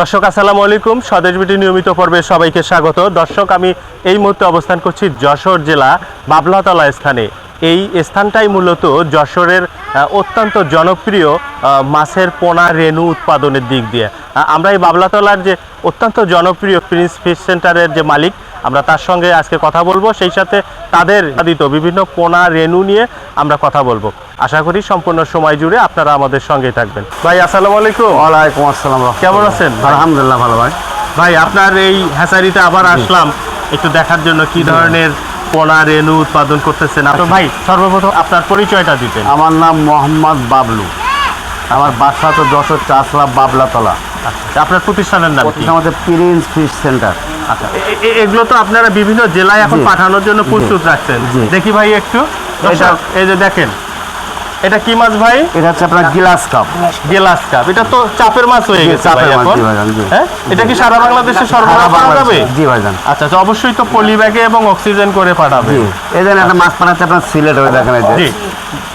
দর্শক, আসসালামু আলাইকুম। স্বদেশ বিটি নিয়মিত পর্বে সবাইকে স্বাগত। দর্শক, আমি এই মুহূর্তে অবস্থান করছি যশোর জেলা বাবলাতলা স্থানে। এই স্থানটাই মূলত যশোরের অত্যন্ত জনপ্রিয় মাছের পোনা রেণু উৎপাদনের দিক দিয়ে। আমরা এই বাবলাতলার যে অত্যন্ত জনপ্রিয় প্রিন্স ফিশ সেন্টারের যে মালিক আমরা তার সঙ্গে আজকে কথা বলব সেই সাথে তাদের উৎপাদিত বিভিন্ন পোনা রেণু নিয়ে আমরা কথা বলব। আশা করি সম্পূর্ণ সময় জুড়ে আপনারা আমাদের সঙ্গে থাকবেন। ভাই আসসালামু আলাইকুম। ওয়ালাইকুম আসসালাম কেমন আছেন? আলহামদুলিল্লাহ ভালো ভাই। ভাই আপনার এই হ্যাচারিতে আবার আসলাম। একটু দেখার জন্য কি ধরনের পোনা রেণু উৎপাদন করতেছেন? তো ভাই সর্বপ্রথম আপনার পরিচয়টা দিতেন। আমার নাম মোহাম্মদ বাবলু। আমার বাসা তো যশোর চাষলা বাবলাতলা। আচ্ছা, আপনার প্রতিষ্ঠানের নাম আমাদের প্রিন্স ফিশ সেন্টার। আচ্ছা। এগুলো তো আপনারা বিভিন্ন জেলায় এখন পাঠানোর জন্য প্রস্তুত রাখছেন। দেখি ভাই একটু। এই যে দেখেন। এটা কি মাছ ভাই? এটা হচ্ছে আপনার গিলাস কাপ। গেলাস কাপ। এটা তো চাপের মাছ হয়ে গেছে চাপের মাছ। হ্যাঁ? এটা কি সারা বাংলাদেশে সরবরাহ করা যাবে? জি ভাইজান। আচ্ছা আচ্ছা অবশ্যই তো পলি ব্যাগে এবং অক্সিজেন করে পাঠাবে। এই জন্য একটা মাছ পাঠাচ্ছে আপনার সিলেট হয়ে দেখেন এই যে। জি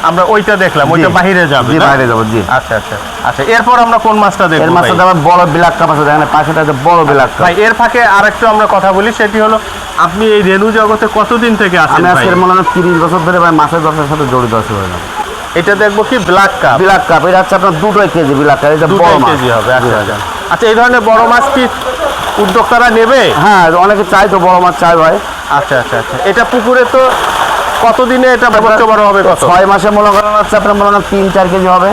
আমরা ওইটা দেখলাম ওইটা বাইরে যাবে জি বাইরে যাব জি। আচ্ছা আচ্ছা আচ্ছা এরপর আমরা কোন মাছটা এর দেখব মাছটা ভাই? আবার বড় বিলাক কাপ আছে দেখেন পাশেটা হচ্ছে বড় বিলাক কাপ। ভাই এর ফাঁকে আরেকটু আমরা কথা বলি সেটি হলো আপনি এই রেণু জগতে কতদিন থেকে আছেন আমি ভাই? আজকের মনে হয় তিরিশ বছর ধরে ভাই মাছের ব্যবসার সাথে জড়িত আছি ভাই এটা দেখব কি? ব্ল্যাক কাপ ব্ল্যাক কাপ এটা হচ্ছে আপনার দুটোই কেজি ব্ল্যাক কাপ এটা বড় কেজি হবে আচ্ছা আচ্ছা। আচ্ছা এই ধরনের বড় মাছ কি উদ্যোক্তারা নেবে? হ্যাঁ অনেকে চাই তো বড় মাছ চাই ভাই। আচ্ছা আচ্ছা আচ্ছা। এটা পুকুরে তো কতদিনে এটা সর্বোচ্চ বড় হবে কত? ছয় মাসে মনে করেন হচ্ছে আপনার মনে করেন তিন চার কেজি হবে?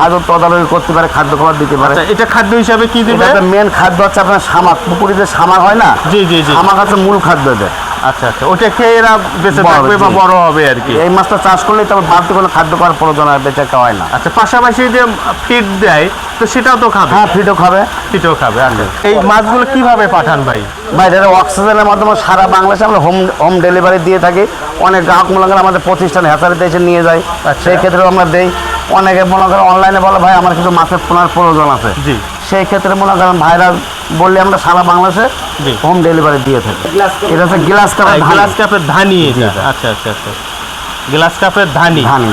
ভাজক তদারকি করতে পারে খাদ্য খাবার দিতে পারে। আচ্ছা এটা খাদ্য হিসাবে কি দিবে? মেন খাদ্য হচ্ছে আপনার শামাক পুকুরে যে শামাক হয় না জি জি জি। শামাক হচ্ছে মূল খাদ্য এদের আচ্ছা আচ্ছা। ওটা খেয়ে এরা বেঁচে থাকবে বা। বড় হবে আর কি? এই মাছটা চাষ করলে তবে বাড়তি কোনো খাদ্য করার প্রয়োজন আর বেঁচে খাওয়া হয় না। আচ্ছা পাশাপাশি যে ফিড দেয় তো সেটাও তো খাবে? হ্যাঁ ফিটও খাবে। ফিটও খাবে আচ্ছা। এই মাছগুলো কীভাবে পাঠান ভাই? ভাই এটা অক্সিজেনের মাধ্যমে সারা বাংলাদেশে আমরা হোম হোম ডেলিভারি দিয়ে থাকি অনেক গ্রাহক মনে করেন আমাদের প্রতিষ্ঠান হ্যাচারিতে এসে নিয়ে যায়। আচ্ছা। সেই ক্ষেত্রেও আমরা দেই। অনেকে মনে করেন অনলাইনে বলে ভাই আমার কিছু মাছের পোনার প্রয়োজন আছে। জি। সেই ক্ষেত্রে মনে করেন ভাইরা বললে আমরা সারা বাংলাদেশে হোম ডেলিভারি দিয়ে থাকি। এটা হচ্ছে গ্লাস কাপের গ্লাস কাপের ধানি আচ্ছা আচ্ছা আচ্ছা। গ্লাস কাপের ধানি। ধানি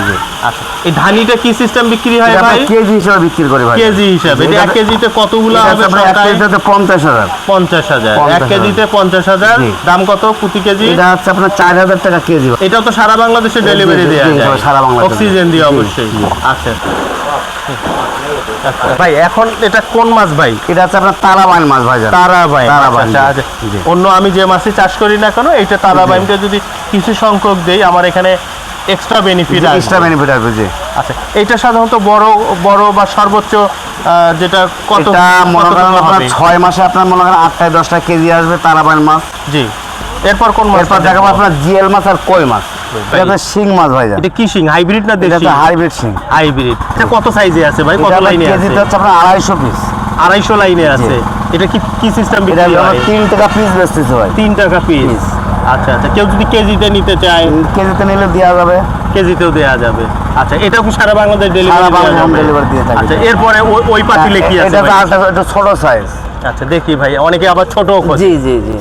আচ্ছা। এই ধানিটা কি সিস্টেম বিক্রি হয় ভাই আমরা কেজি হিসাবে বিক্রি করি ভাই। কেজি হিসাবে। এটা এক কেজিতে কতগুলো হবে এক কেজিতে পঞ্চাশ হাজার। পঞ্চাশ হাজার। এক 50,000 কেজিতে পঞ্চাশ হাজার। জি। দাম কত প্রতি কেজি? এটা হচ্ছে আপনার চার হাজার টাকা কেজি এটা তো সারা বাংলাদেশে ডেলিভারি জি, যায়। সারা বাংলাদেশে। অক্সিজেন দিয়ে অবশ্যই। আচ্ছা। ভাই এখন এটা কোন মাছ ভাই এটা হচ্ছে আপনার তারাবাইন মাছ ভাই জান। তারা ভাই তারাবাইন, আচ্ছা, আচ্ছা। অন্য আমি যে মাছই চাষ করি না কেন এইটা তারা বাইমটা যদি কিছু সংখ্যক দেই আমার এখানে এক্সট্রা বেনিফিট এক্সট্রা বেনিফিট আসবে জি আচ্ছা এটা সাধারণত বড় বড় বা সর্বোচ্চ যেটা কত মনে করেন আপনার? ছয় মাসে আপনার মনে করেন আটটায় দশটা কেজি আসবে তারাবাইন মাছ জি এরপর কোন মাছ এরপর দেখাবো আপনার জিএল মাছ আর কই মাছ। এটা আপনার শিং মাছ ভাই এটা কি সিং হাইব্রিড না দেশি? হচ্ছে হাইব্রিড শিং। হাইব্রিড। এটা কত সাইজে আছে ভাই? কত লাইনে আছে? কেজিতে হচ্ছে আপনার আড়াইশো পিস আড়াইশো লাইনে আছে। এটা কি কি সিস্টেম বিক্রি আমরা হয়? তিন টাকা পিস বেচতেছে ভাই। তিন টাকা পিস আচ্ছা আচ্ছা। কেউ যদি কেজিতে নিতে চায়? কেজিতে নিলে দেওয়া যাবে। কেজিতেও দেওয়া যাবে। আচ্ছা এটা সারা বাংলাদেশ ডেলিভারি সারা বাংলা হোম ডেলিভারি দিয়ে থাকি। আচ্ছা এরপরে ওই- পাতিলে কি আছে এটা ছোট সাইজ আচ্ছা দেখি ভাই। অনেকে আবার ছোট জি জি জি।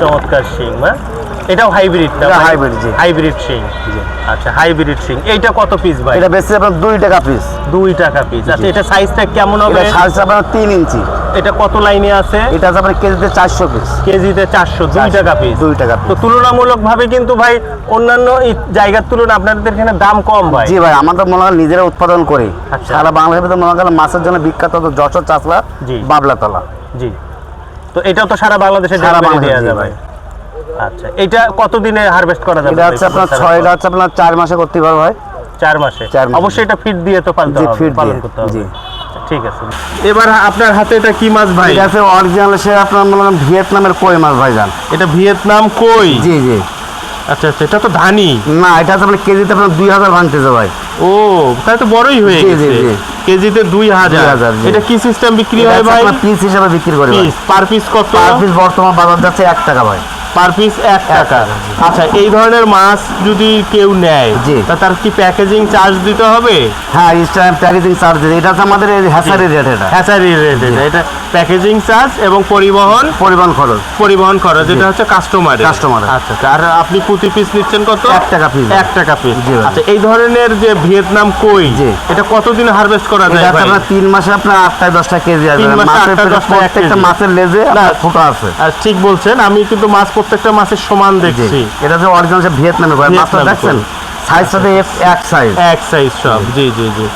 চমৎকার শিং না এটাও হাইব্রিড না hybrid, জি। হাইব্রিড শিং। আচ্ছা হাইব্রিড শিং। এইটা কত পিস ভাই? এটা বেশি আপনার দুই টাকা পিস দুই টাকা পিস আচ্ছা এটা সাইজটা কেমন হবে? সাইজ আপনার তিন ইঞ্চি। এটা কত লাইনে আছে? এটা আপনার কেজিতে চারশো পিস কেজিতে চারশো দুই টাকা পিস দুই টাকা তো পিস তুলনামূলক ভাবে কিন্তু ভাই অন্যান্য জায়গার তুলনায় আপনাদের এখানে দাম কম ভাই। জি ভাই আমাদের মনে হয় নিজেরা উৎপাদন করি। আচ্ছা। সারা বাংলাদেশের মনে করেন মাছের জন্য বিখ্যাত তো যশোর চাষলা জি। বাবলাতলা। জি। তো এটাও তো সারা বাংলাদেশে সারা বাংলাদেশে, যাবে। আচ্ছা এটা কতদিনে হারভেস্ট করা যাবে? এটা? হচ্ছে আপনার ছয়টা হচ্ছে আপনার চার মাসে করতে পারবে ভাই। চার মাসে? অবশ্যই এটা ফিট দিয়ে তো পালতে হবে feed পালন করতে হবে। জি। আচ্ছা, ঠিক আছে। এবার আপনার হাতে এটা কি মাছ ভাই? এটা আছে অরিজিনাল সে আপনার মনে ভিয়েতনামের কই মাছ ভাই যান এটা ভিয়েতনাম কই? জি জি। আচ্ছা আচ্ছা এটা তো ধানি না এটা আছে আপনার কেজিতে আপনার দুই হাজার ভাঙতেছে ভাই। ও তাহলে তো বড়ই হয়ে জি, জি, জি। কেজিতে দুই হাজার। 2000, জি। এটা কি সিস্টেম বিক্রি হয় ভাই? পিস হিসাবে বিক্রি করে পার পিস কত? পার পিস বর্তমান বাজার যাচ্ছে এক টাকা ভাই। পার পিস এক টাকা। আচ্ছা এই ধরনের মাছ যদি কেউ নেয়। তা তার কি প্যাকেজিং চার্জ দিতে হবে? হ্যাঁ ইনস্টাগ্রাম প্যাকেজিং চার্জ এটা হচ্ছে আমাদের হ্যাসারি রেট এটা। হ্যাচারি রেট এটা। এটা প্যাকেজিং চার্জ এবং পরিবহন পরিবহন খরচ। পরিবহন খরচ যেটা হচ্ছে কাস্টমার এর। আচ্ছা আচ্ছা। আর আপনি প্রতি পিস নিচ্ছেন কত? এক টাকা piece। এক টাকা পিস আচ্ছা এই ধরনের যে ভিয়েতনাম কই জি। এটা কতদিন হারভেস্ট করা যায় আপনার তিন মাসে আপনার আটটায় দশটা কেজি আসবে। মাসে মাছের আটটা, লেজে ফুটো আছে। আর ঠিক বলছেন। আমি কিন্তু মাছ প্রত্যেকটা মাছের সমান দেখছি। এটা যে অরিজিনাল ভিয়েতনামে মাছটা দেখছেন? করে। সাইজটাতে এক সাইজ এক সাইজ সব জি জি জি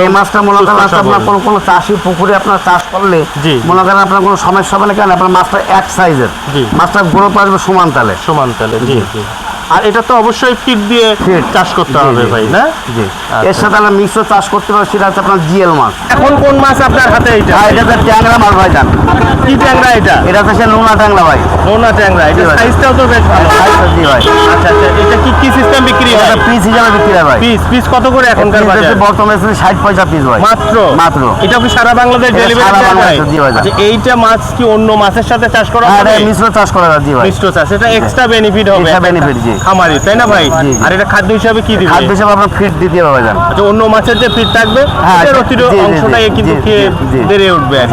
এই মাছটা মনে করেন আপনার কোনো কোনো চাষি পুকুরে আপনার চাষ করলে জি। মনে করেন আপনার কোনো সমস্যা হবে না কেন আপনার মাছটা এক সাইজের জি। মাছটা গ্রোথ আসবে সমান তালে সমান তালে জি জি আর এটা তো অবশ্যই ফিট দিয়ে চাষ করতে হবে ভাই না? জি। আচ্ছা। এর সাথে আমরা মিশ্র চাষ করতে পারি সেটা হচ্ছে আপনার জিএল মাছ। এখন কোন মাছ আপনার হাতে এটা এটা ট্যাংরা মাছ ভাই কি ট্যাংরা এটা? এটা সে নোনা ট্যাংরা ভাই। নোনা ট্যাংরা এটা সাইজটাও তো বেশ ভালো। জি ভাই। আচ্ছা আচ্ছা এটা কি কি সিস্টেম বিক্রি হয়? এটা পিস হিসাবে বিক্রি হয় ভাই। পিস পিস কত করে এখনকার বাজার? বর্তমানে ষাট পয়সা পিস ভাই। মাত্র? মাত্র। এটা কি সারা বাংলাদেশ এটা ডেলিভারি দেওয়া। আচ্ছা এইটা মাছ কি অন্য মাছের সাথে চাষ করা হ্যাঁ এটা মিশ্র চাষ করা যায় জি ভাই। মিশ্র চাষ এটা এক্সট্রা বেনিফিট হবে Extra benefit, জি। খামারি তাই না ভাই। আর এটা খাদ্য হিসাবে কি দিবে? খাদ্য হিসাবে আপনার ফিট দিতে হবে যান আচ্ছা অন্য মাছের যে ফিট থাকবে জি, অতিরিক্ত জি, কিন্তু খেয়ে। বেড়ে উঠবে আর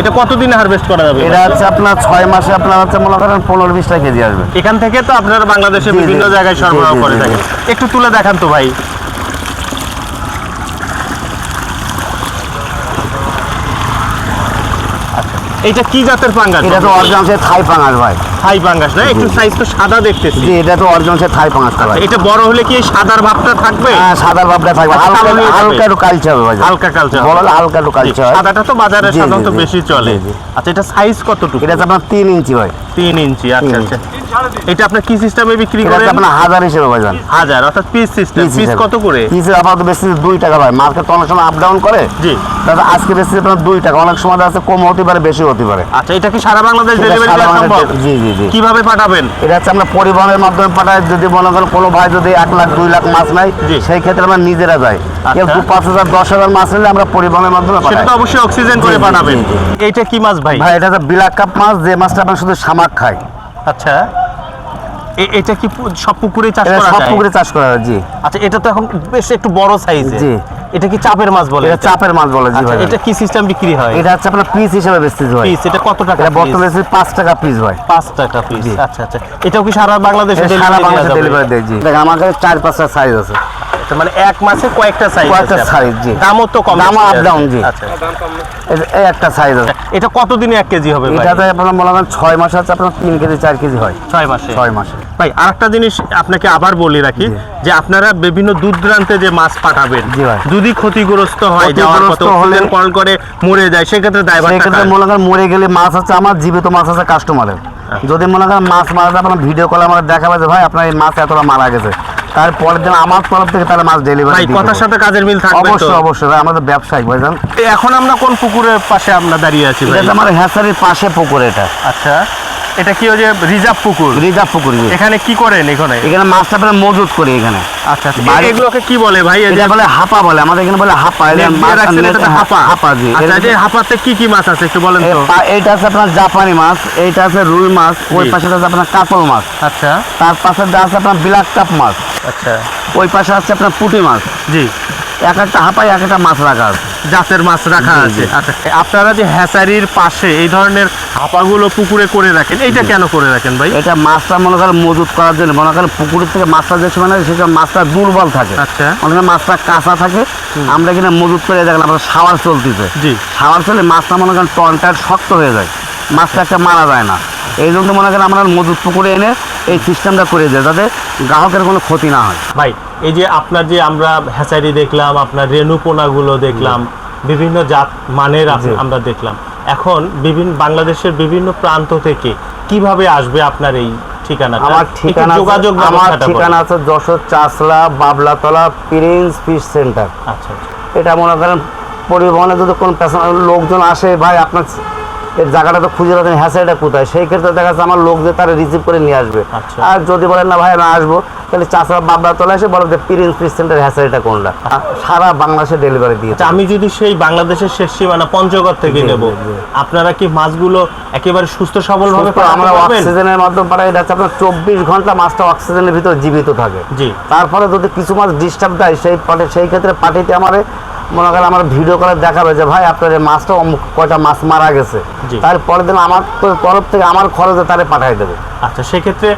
এটা কতদিনে হারভেস্ট করা যাবে? এটা হচ্ছে আপনার ছয় মাসে আপনার হচ্ছে মনে করেন পনেরো বিশটা কেজি আসবে। এখান থেকে তো আপনারা জি, বিভিন্ন জায়গায় সরবরাহ করে থাকেন। একটু তুলে দেখান তো ভাই। আচ্ছা, এইটা কি জাতের পাঙ্গাস? এটা তো অরিজিনাল থাই পাঙাশ ভাই। থাই পাঙ্গাস না? একটু সাইজ তো সাদা দেখতেছি। জি এটা তো অরিজিনাল সে থাই পাঙাশটা ভাই এটা বড় হলে কি সাদার ভাবটা থাকবে? হ্যাঁ সাদার ভাবটা থাকবে। আচ্ছা, হালকা হালকা একটু কালচে হবে ভাই হালকা কালচার বড় হলে হালকা একটু কালচে হয়। সাদাটা তো বাজারে জি, জি, সাধারণত বেশি চলে। জি, জি। আচ্ছা এটা সাইজ কতটুকু? এটা আপনার তিন ইঞ্চি ভাই। তিন ইঞ্চি আচ্ছা আচ্ছা। এটা আপনার কি সিস্টেমে বিক্রি এটা করেন? আপনার হাজার হিসেবে যান হাজার অর্থাৎ পিস সিস্টেম পিস কত করে? পিসের আপাতত বেশি দুই টাকা ভাই। মার্কেট অনেক সময় আপ ডাউন করে। জি। দাদা আজকে বেশি আপনার দুই টাকা। অনেক সময় আছে কম হতে পারে বেশি হতে পারে। আচ্ছা এটা কি সারা বাংলাদেশ ডেলিভারি সম্ভব? বাংলাদেশ- জি। জি জি। কীভাবে পাঠাবেন? এটা হচ্ছে আমরা পরিবহনের মাধ্যমে পাঠাই। যদি মনে করেন কোনো ভাই যদি এক লাখ দুই লাখ মাছ নাই সেই ক্ষেত্রে আমরা নিজেরা যাই। কেউ আচ্ছা। দু পাঁচ হাজার দশ হাজার মাছ নিলে আমরা পরিবহনের মাধ্যমে সেটা তো অবশ্যই অক্সিজেন করে পাঠাবেন। এইটা কি মাছ ভাই? ভাই এটা হচ্ছে বিলাক কাপ মাছ। যে মাছটা আপনার শুধু সামাক খাই। আচ্ছা। এটা কি সব পুকুরে চাষ করা যায়? সব পুকুরে চাষ করা যায় জি। আচ্ছা এটা তো এখন বেশ একটু বড় সাইজে জি। এটা কি চাপের মাছ বলে? এটা চাপের মাছ বলে জি আচ্ছা, ভাই। এটা কি সিস্টেম বিক্রি হয়? এটা হচ্ছে আপনার পিস হিসেবে বেচতে হয় পিস এটা কত টাকা এটা বর্তমানে 5 টাকা পিস ভাই। পাঁচ টাকা পিস আচ্ছা আচ্ছা। এটাও কি সারা বাংলাদেশে সারা বাংলাদেশে ডেলিভারি দেয় জি। দেখেন আমার কাছে চার পাঁচটা সাইজ আছে। আচ্ছা, মানে এক মাসে কয়েকটা সাইজ কয়েকটা size, জি। দামও তো কম up আছে। down, জি। আচ্ছা এই- এই একটা সাইজ আছে। এটা কতদিনে এক কেজি হবে ভাই? এটাতে আপনার মনে করেন ছয় মাস আছে আপনার তিন কেজি চার কেজি হয়। ছয় মাসে? ছয় মাসে। ভাই আরেকটা জিনিস আপনাকে আবার বলে রাখি যে আপনারা বিভিন্ন দূর দূরান্তে যে মাছ পাঠাবেন। যদি ক্ষতিগ্রস্ত হয় যাওয়ার ক্ষতিগ্রস্ত পথে হলে- অক্সিজেন কল করে মরে যায় সেক্ষেত্রে ড্রাইভার সেক্ষেত্রে মনে করেন মরে গেলে মাছ আছে আমার জীবিত মাছ আছে কাস্টমারের যদি মনে করেন মাছ মারা যায় আপনার ভিডিও কলে আমার দেখাবে যে ভাই আপনার এই মাছ এতটা মারা গেছে। তারপরের দিন আমার তরফ থেকে তাহলে মাছ ভাই ডেলিভারি কথার সাথে কাজের মিল থাকবে অবশ্যই অবশ্যই ভাই আমাদের ব্যবসায়িক ভাইজান। এখন আমরা কোন পুকুরের পাশে আমরা দাঁড়িয়ে আছি এটা ভাই? আমার হ্যাসারির পাশে পুকুর এটা। আচ্ছা এটা কি যে রিজার্ভ পুকুর? রিজার্ভ পুকুর এখানে কি করেন এখানে? এখানে মাছটা আপনার মজুত করি এখানে। আচ্ছা আচ্ছা। এগুলোকে কি বলে ভাই? এটা বলে হাপা বলে আমাদের এখানে বলে হাপা। এটা মাছ- এটাতে হাপা। হাপা জি। আচ্ছা এই হাপাতে কি কি মাছ আছে একটু বলেন তো। এইটা আছে আপনার জাপানি মাছ এইটা আছে রুই মাছ ওই। পাশে আছে আপনার কাতল মাছ। আচ্ছা। তার পাশে আছে আপনার বিলাক কাপ মাছ। আচ্ছা। ওই পাশে আছে আপনার পুঁটি মাছ। জি। এক একটা হাঁপায় এক একটা মাছ রাখা আছে। জাতের মাছ রাখা আছে। আচ্ছা আপনারা যে হ্যাচারির পাশে এই ধরনের হাপাগুলো পুকুরে করে রাখেন এইটা কেন করে রাখেন ভাই? এটা মাছটা মনে করেন মজুত করার জন্য মনে করেন পুকুরের থেকে মাছটা যে সময় নেয় সেটা মাছটা দুর্বল থাকে। আচ্ছা। মনে করেন মাছটা কাঁচা থাকে আমরা এখানে মজুত করে দেখলাম আমরা সাওয়ার চলতেছে। জি। সাওয়ার চলে মাছটা মনে করেন টনটার শক্ত হয়ে যায়। মাছটা একটা মারা যায় না। এই জন্য মনে করেন আমরা মজুত পুকুরে এনে এই সিস্টেমটা করে দেয় যাতে গ্রাহকের কোনো ক্ষতি না হয়। ভাই এই যে আপনার যে আমরা হ্যাচারি দেখলাম আপনার রেণুপোনাগুলো দেখলাম বিভিন্ন জাত মানের। আমরা দেখলাম। এখন বিভিন্ন বাংলাদেশের বিভিন্ন প্রান্ত থেকে কীভাবে আসবে আপনার এই ঠিকানাটা? আমার ঠিকানা যোগাযোগ আমার ঠিকানা আছে যশোর চাসলা বাবলাতলা প্রিন্স ফিশ সেন্টার। আচ্ছা আচ্ছা। এটা মনে করেন পরিবহনে যদি কোনো লোকজন আসে ভাই আপনার এর জায়গাটা তো খুঁজে পাচ্ছেন হ্যাসারিটা কোথায়? সেই ক্ষেত্রে দেখা যাচ্ছে আমার লোক যে তারা রিসিভ করে নিয়ে আসবে। আচ্ছা। আর যদি বলেন না ভাই আমি আসব তাহলে চাষা বাবলা তোলা এসে বলো যে প্রিন্স ফিস সেন্টার হ্যাসারিটা কোনটা? সারা বাংলাদেশে ডেলিভারি দিয়ে আচ্ছা আমি যদি সেই বাংলাদেশের শেষ সীমানা পঞ্চগড় থেকে নেব। আপনারা কি মাছগুলো একেবারে সুস্থ সবল ভাবে আমরা অক্সিজেনের মাধ্যমে পাঠাই এটা হচ্ছে আপনার চব্বিশ ঘণ্টা মাছটা অক্সিজেনের ভিতর জীবিত থাকে। জি। তারপরে যদি কিছু মাছ ডিস্টার্ব দেয় সেই পাটে সেই ক্ষেত্রে পার্টিতে আমার মনে করেন আমার ভিডিও করে দেখাবে যে ভাই আপনার এই মাছটা অমুক কয়টা মাছ মারা গেছে। জি। তারপরের দিন আমার তরফ থেকে আমার খরচে তারে পাঠাই দেবে। আচ্ছা সেক্ষেত্রে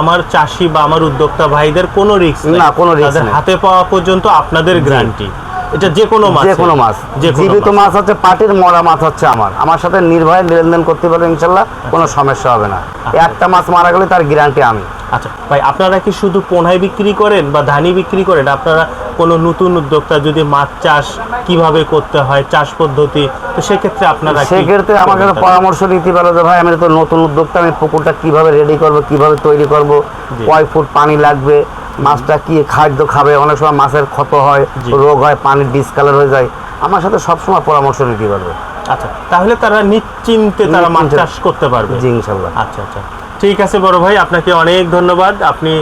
আমার চাষি বা আমার উদ্যোক্তা ভাইদের কোনো রিস্ক না, কোনো রিস্ক। হাতে পাওয়া পর্যন্ত আপনাদের গ্যারান্টি এটা যে কোনো মাছ। যে কোনো মাছ। যে জীবিত মাছ। মাছ হচ্ছে পাটির মরা মাছ হচ্ছে আমার। আমার সাথে নির্ভয়ে লেনদেন করতে পারবে ইনশাল্লাহ কোনো সমস্যা হবে না। একটা মাছ মারা গেলে তার গ্যারান্টি আমি। আচ্ছা ভাই আপনারা কি শুধু পোনাই বিক্রি করেন বা ধানি বিক্রি করেন? আপনারা কোনো নতুন উদ্যোক্তা যদি মাছ চাষ কীভাবে করতে হয় চাষ পদ্ধতি তো সেক্ষেত্রে আপনারা সেক্ষেত্রে আমার কাছে পরামর্শ নিতে পারো যে ভাই আমি তো নতুন উদ্যোক্তা আমি পুকুরটা কীভাবে রেডি করব কীভাবে তৈরি করব। কয় ফুট পানি লাগবে মাছটা কি খাদ্য খাবে? অনেক সময় মাছের ক্ষত হয় রোগ হয় পানির ডিসকালার হয়ে যায়। আমার সাথে সবসময় পরামর্শ নিতে পারবে। আচ্ছা তাহলে তারা নিশ্চিন্তে তারা মাছ চাষ করতে পারবে। জি ইনশাল্লাহ। আচ্ছা আচ্ছা। ঠিক আছে বড় ভাই আপনাকে অনেক ধন্যবাদ। আপনি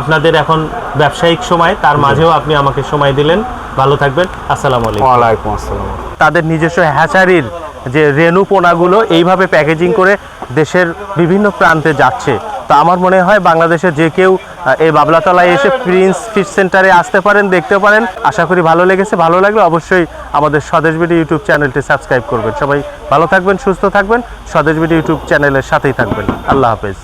আপনাদের এখন ব্যবসায়িক সময় তার মাঝেও আপনি আমাকে সময় দিলেন। ভালো থাকবেন। আসসালামু আলাইকুম। ওয়ালাইকুম আসসালাম। তাদের নিজস্ব হ্যাচারির যে রেণু পোনাগুলো এইভাবে প্যাকেজিং করে দেশের বিভিন্ন প্রান্তে যাচ্ছে। তো আমার মনে হয় বাংলাদেশে যে কেউ এই বাবলাতলায় এসে প্রিন্স ফিশ সেন্টারে আসতে পারেন, দেখতে পারেন। আশা করি ভালো লেগেছে। ভালো লাগলে অবশ্যই আমাদের স্বদেশ বিডি ইউটিউব চ্যানেলটি সাবস্ক্রাইব করবেন। সবাই ভালো থাকবেন, সুস্থ থাকবেন। স্বদেশ বিডি ইউটিউব চ্যানেলের সাথেই থাকবেন। আল্লাহ হাফেজ।